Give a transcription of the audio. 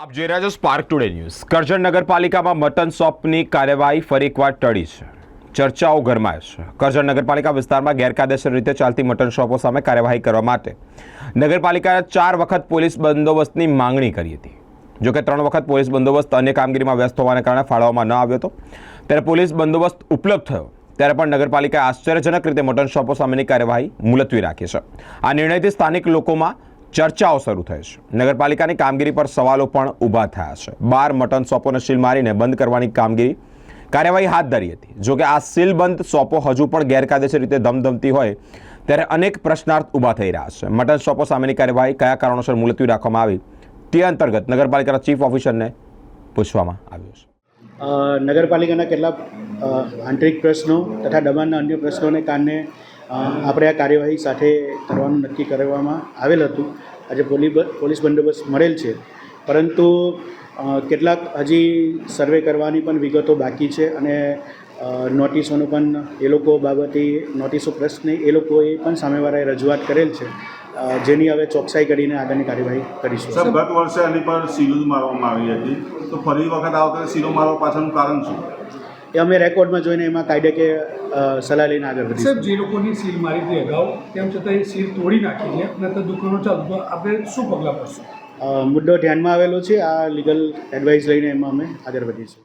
આપ જોઈ રહ્યા છો સ્પાર્ક ટુડે ન્યૂઝ કરજણ નગરપાલિકામાં મટન શોપની કાર્યવાહી ફરી એકવાર ટળી છે. ચર્ચાઓ ગરમાય છે. કરજણ નગરપાલિકા વિસ્તારમાં ગેરકાયદેસર રીતે ચાલતી મટન શોપો સામે કાર્યવાહી કરવા માટે નગરપાલિકાએ ચાર વખત પોલીસ બંદોબસ્તની માંગણી કરી હતી. જોકે ત્રણ વખત પોલીસ બંદોબસ્ત અન્ય કામગીરીમાં વ્યસ્ત હોવાને કારણે ફાળવવામાં ન આવ્યો હતો. ત્યારે પોલીસ બંદોબસ્ત ઉપલબ્ધ થયો. ત્યારે પણ નગરપાલિકાએ આશ્ચર્યજનક રીતે મટન શોપો સામેની કાર્યવાહી મુલતવી રાખી છે. આ નિર્ણયથી સ્થાનિક લોકોમાં ચર્ચાઓ શરૂ થઈ છે. નગરપાલિકાની કામગીરી પર સવાલો પણ ઊભા થયા છે. બાર મટન શોપોને સીલ મારીને બંધ કરવાની કામગીરી કાર્યવાહી હાથ ધરી હતી. જોકે આ સીલબંધ શોપો હજુ પણ ગેરકાયદેસર રીતે ધમધમતી હોય, ત્યારે અનેક પ્રશ્નાર્થ ઊભા થઈ રહ્યા છે. મટન શોપો સામેની કાર્યવાહી કયા કારણોસર મુલતવી રાખવામાં આવી, તે અંતર્ગત નગરપાલિકાના ચીફ ઓફિસરને પૂછવામાં આવ્યું છે. નગરપાલિકાના કેટલાક આંતરિક પ્રશ્નો તથા દબાણના અન્ય પ્રશ્નોને કારણે આપણે આ કાર્યવાહી સાથે કરવાનું નક્કી કરવામાં આવેલ હતું. આજે પોલીસ બંદોબસ્ત મળેલ છે. પરંતુ કેટલાક હજી સર્વે કરવાની પણ વિગતો બાકી છે અને નોટિસોનું પણ એ લોકો બાબતે, નોટિસો પ્રશ્ને એ લોકોએ પણ સામેવાળાએ રજૂઆત કરેલ છે. જેની હવે ચોકસાઈ કરીને આગળની કાર્યવાહી કરીશું. સર, ગત વર્ષે આની પર સીલો મારવામાં આવી હતી. તો ફરી વખત આ વખતે સીલો મારવા પાછળનું કારણ શું? એ અમે રેકોર્ડમાં જોઈને એમાં કાયદે કે સલાહ લઈને આગળ વધી સાહેબ જે લોકોની સીલ મારી હતી અગાઉ તેમ છતાં એ સીલ તોડી નાખી છે અને તો દુકાનો ચાલુ. તો આપણે શું પગલાં ભરશું? મુદ્દો ધ્યાનમાં આવેલો છે. આ લીગલ એડવાઇસ લઈને એમાં અમે આગળ વધીશું.